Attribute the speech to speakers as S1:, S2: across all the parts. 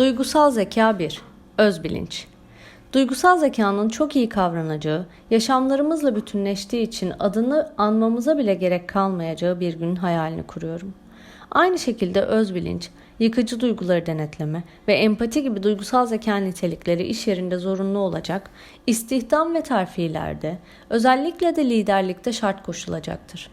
S1: Duygusal zeka 1. Özbilinç. Duygusal zekanın çok iyi kavranacağı, yaşamlarımızla bütünleştiği için adını anmamıza bile gerek kalmayacağı bir günün hayalini kuruyorum. Aynı şekilde özbilinç, yıkıcı duyguları denetleme ve empati gibi duygusal zeka nitelikleri iş yerinde zorunlu olacak, istihdam ve terfilerde, özellikle de liderlikte şart koşulacaktır.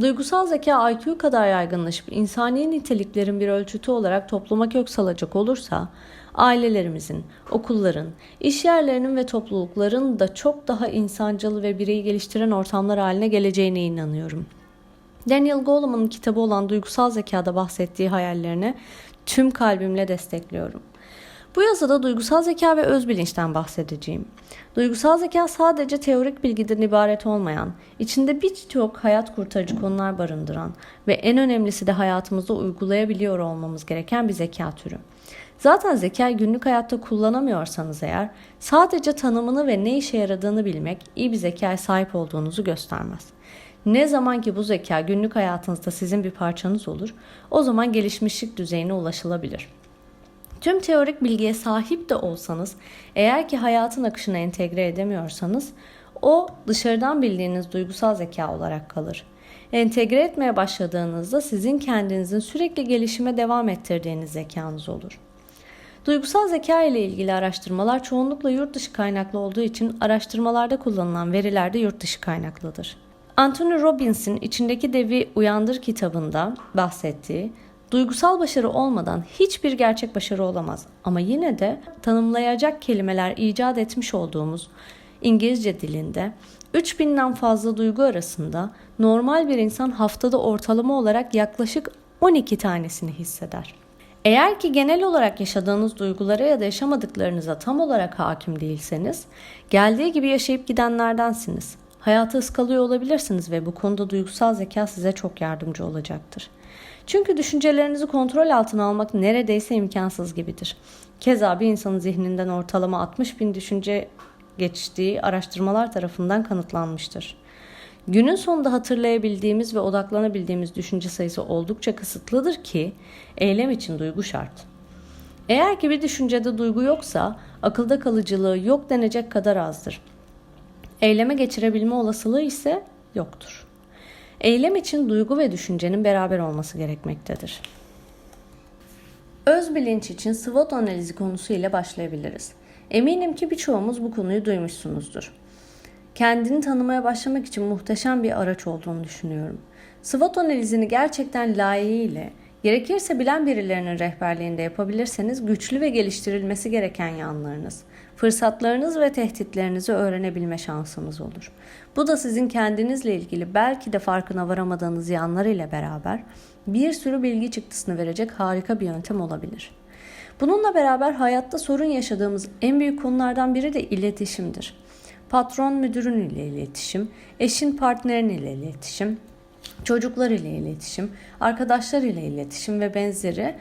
S1: Duygusal zeka IQ kadar yaygınlaşıp insani niteliklerin bir ölçütü olarak topluma kök salacak olursa, ailelerimizin, okulların, iş yerlerinin ve toplulukların da çok daha insancıl ve bireyi geliştiren ortamlar haline geleceğine inanıyorum. Daniel Goleman'ın kitabı olan Duygusal Zekada bahsettiği hayallerine tüm kalbimle destekliyorum. Bu yazıda duygusal zeka ve öz bilinçten bahsedeceğim. Duygusal zeka sadece teorik bilgiden ibaret olmayan, içinde birçok hayat kurtarıcı konular barındıran ve en önemlisi de hayatımızda uygulayabiliyor olmamız gereken bir zeka türü. Zaten zekayı günlük hayatta kullanamıyorsanız eğer sadece tanımını ve ne işe yaradığını bilmek iyi bir zekaya sahip olduğunuzu göstermez. Ne zaman ki bu zeka günlük hayatınızda sizin bir parçanız olur, o zaman gelişmişlik düzeyine ulaşılabilir. Tüm teorik bilgiye sahip de olsanız, eğer ki hayatın akışına entegre edemiyorsanız, o dışarıdan bildiğiniz duygusal zeka olarak kalır. Entegre etmeye başladığınızda sizin kendinizin sürekli gelişime devam ettirdiğiniz zekanız olur. Duygusal zeka ile ilgili araştırmalar çoğunlukla yurt dışı kaynaklı olduğu için araştırmalarda kullanılan veriler de yurt dışı kaynaklıdır. Anthony Robbins'in İçindeki Devi Uyandır kitabında bahsettiği Duygusal başarı olmadan hiçbir gerçek başarı olamaz ama yine de tanımlayacak kelimeler icat etmiş olduğumuz İngilizce dilinde 3000'den fazla duygu arasında normal bir insan haftada ortalama olarak yaklaşık 12 tanesini hisseder. Eğer ki genel olarak yaşadığınız duygulara ya da yaşamadıklarınıza tam olarak hakim değilseniz, geldiği gibi yaşayıp gidenlerdensiniz. Hayatı ıskalıyor olabilirsiniz ve bu konuda duygusal zeka size çok yardımcı olacaktır. Çünkü düşüncelerinizi kontrol altına almak neredeyse imkansız gibidir. Keza bir insanın zihninden ortalama 60 bin düşünce geçtiği araştırmalar tarafından kanıtlanmıştır. Günün sonunda hatırlayabildiğimiz ve odaklanabildiğimiz düşünce sayısı oldukça kısıtlıdır ki eylem için duygu şart. Eğer ki bir düşüncede duygu yoksa akılda kalıcılığı yok denecek kadar azdır. Eyleme geçirebilme olasılığı ise yoktur. Eylem için duygu ve düşüncenin beraber olması gerekmektedir. Öz bilinç için SWOT analizi konusu ile başlayabiliriz. Eminim ki birçoğumuz bu konuyu duymuşsunuzdur. Kendini tanımaya başlamak için muhteşem bir araç olduğunu düşünüyorum. SWOT analizini gerçekten layığıyla, gerekirse bilen birilerinin rehberliğinde yapabilirseniz güçlü ve geliştirilmesi gereken yanlarınız, fırsatlarınız ve tehditlerinizi öğrenebilme şansınız olur. Bu da sizin kendinizle ilgili belki de farkına varamadığınız yanlarıyla beraber bir sürü bilgi çıktısını verecek harika bir yöntem olabilir. Bununla beraber hayatta sorun yaşadığımız en büyük konulardan biri de iletişimdir. Patron müdürün ile iletişim, eşin partnerin ile iletişim, çocuklar ile iletişim, arkadaşlar ile iletişim ve benzeri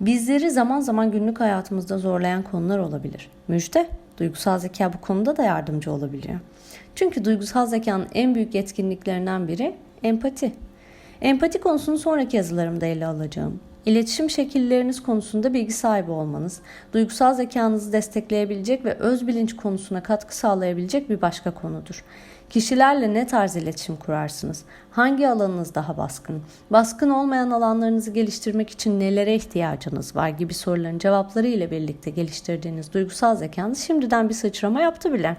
S1: bizleri zaman zaman günlük hayatımızda zorlayan konular olabilir. Müjde, duygusal zeka bu konuda da yardımcı olabiliyor. Çünkü duygusal zekanın en büyük yetkinliklerinden biri empati. Empati konusunu sonraki yazılarımda ele alacağım. İletişim şekilleriniz konusunda bilgi sahibi olmanız, duygusal zekanızı destekleyebilecek ve öz bilinç konusuna katkı sağlayabilecek bir başka konudur. Kişilerle ne tarz iletişim kurarsınız? Hangi alanınız daha baskın? Baskın olmayan alanlarınızı geliştirmek için nelere ihtiyacınız var gibi soruların cevapları ile birlikte geliştirdiğiniz duygusal zekanız şimdiden bir sıçrama yaptı bile.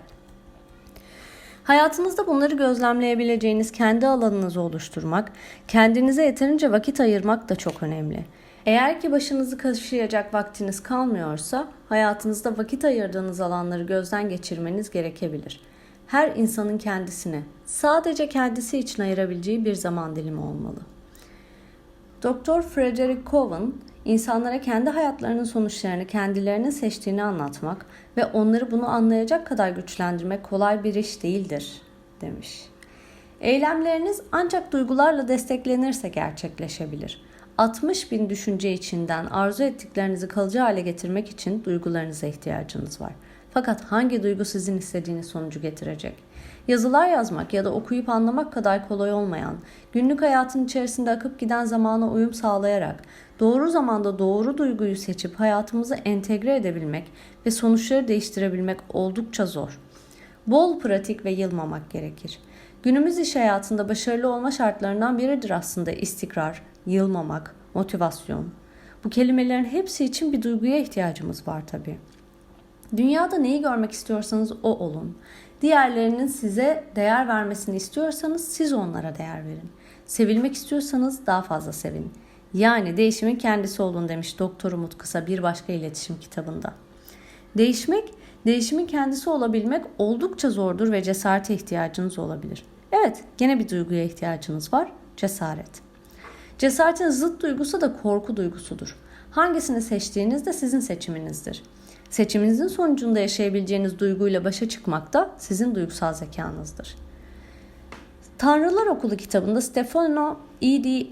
S1: Hayatınızda bunları gözlemleyebileceğiniz kendi alanınızı oluşturmak, kendinize yeterince vakit ayırmak da çok önemli. Eğer ki başınızı kaşıyacak vaktiniz kalmıyorsa, hayatınızda vakit ayırdığınız alanları gözden geçirmeniz gerekebilir. Her insanın kendisine, sadece kendisi için ayırabileceği bir zaman dilimi olmalı. Dr. Frederick Cowan, insanlara kendi hayatlarının sonuçlarını kendilerinin seçtiğini anlatmak ve onları bunu anlayacak kadar güçlendirmek kolay bir iş değildir, demiş. Eylemleriniz ancak duygularla desteklenirse gerçekleşebilir. 60 bin düşünce içinden arzu ettiklerinizi kalıcı hale getirmek için duygularınıza ihtiyacınız var. Fakat hangi duygu sizin istediğiniz sonucu getirecek? Yazılar yazmak ya da okuyup anlamak kadar kolay olmayan, günlük hayatın içerisinde akıp giden zamana uyum sağlayarak, doğru zamanda doğru duyguyu seçip hayatımıza entegre edebilmek ve sonuçları değiştirebilmek oldukça zor. Bol pratik ve yılmamak gerekir. Günümüz iş hayatında başarılı olma şartlarından biridir aslında istikrar, yılmamak, motivasyon. Bu kelimelerin hepsi için bir duyguya ihtiyacımız var tabii. Dünyada neyi görmek istiyorsanız o olun. Diğerlerinin size değer vermesini istiyorsanız siz onlara değer verin. Sevilmek istiyorsanız daha fazla sevin. Yani değişimin kendisi olun demiş Doktor Umut Kısa bir başka iletişim kitabında. Değişmek, değişimin kendisi olabilmek oldukça zordur ve cesarete ihtiyacınız olabilir. Evet, gene bir duyguya ihtiyacınız var, cesaret. Cesaretin zıt duygusu da korku duygusudur. Hangisini seçtiğiniz de sizin seçiminizdir. Seçiminizin sonucunda yaşayabileceğiniz duyguyla başa çıkmak da sizin duygusal zekanızdır. Tanrılar Okulu kitabında Stefano E.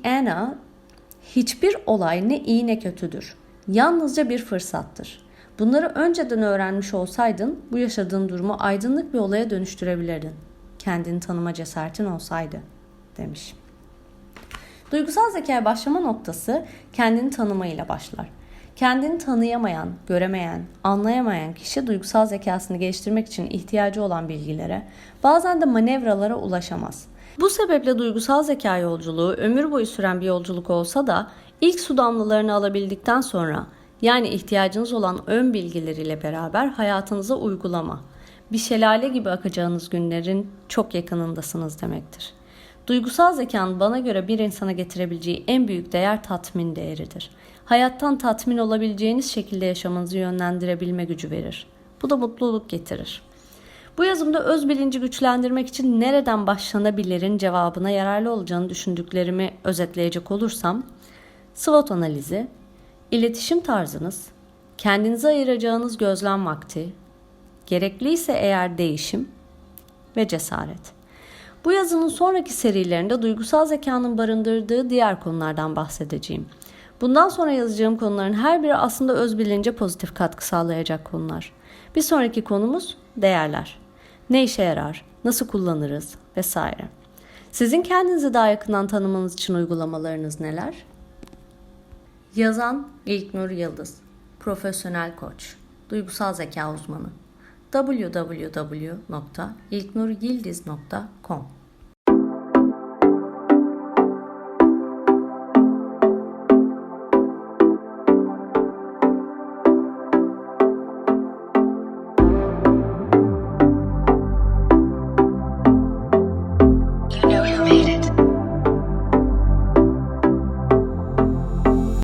S1: Hiçbir olay ne iyi ne kötüdür. Yalnızca bir fırsattır. Bunları önceden öğrenmiş olsaydın bu yaşadığın durumu aydınlık bir olaya dönüştürebilirdin. Kendini tanıma cesaretin olsaydı demiş. Duygusal zekaya başlama noktası kendini tanımayla başlar. Kendini tanıyamayan, göremeyen, anlayamayan kişi duygusal zekasını geliştirmek için ihtiyacı olan bilgilere, bazen de manevralara ulaşamaz. Bu sebeple duygusal zeka yolculuğu ömür boyu süren bir yolculuk olsa da ilk su damlalarını alabildikten sonra yani ihtiyacınız olan ön bilgileriyle beraber hayatınıza uygulama, bir şelale gibi akacağınız günlerin çok yakınındasınız demektir. Duygusal zekanın bana göre bir insana getirebileceği en büyük değer tatmin değeridir. Hayattan tatmin olabileceğiniz şekilde yaşamanızı yönlendirebilme gücü verir. Bu da mutluluk getirir. Bu yazımda öz bilinci güçlendirmek için nereden başlanabilirin cevabına yararlı olacağını düşündüklerimi özetleyecek olursam, SWOT analizi, iletişim tarzınız, kendinize ayıracağınız gözlem vakti, gerekliyse eğer değişim ve cesaret. Bu yazının sonraki serilerinde duygusal zekanın barındırdığı diğer konulardan bahsedeceğim. Bundan sonra yazacağım konuların her biri aslında öz bilince pozitif katkı sağlayacak konular. Bir sonraki konumuz değerler. Ne işe yarar, nasıl kullanırız vesaire. Sizin kendinizi daha yakından tanımanız için uygulamalarınız neler? Yazan İlknur Yıldız, profesyonel koç, duygusal zeka uzmanı www.ilknuryildiz.com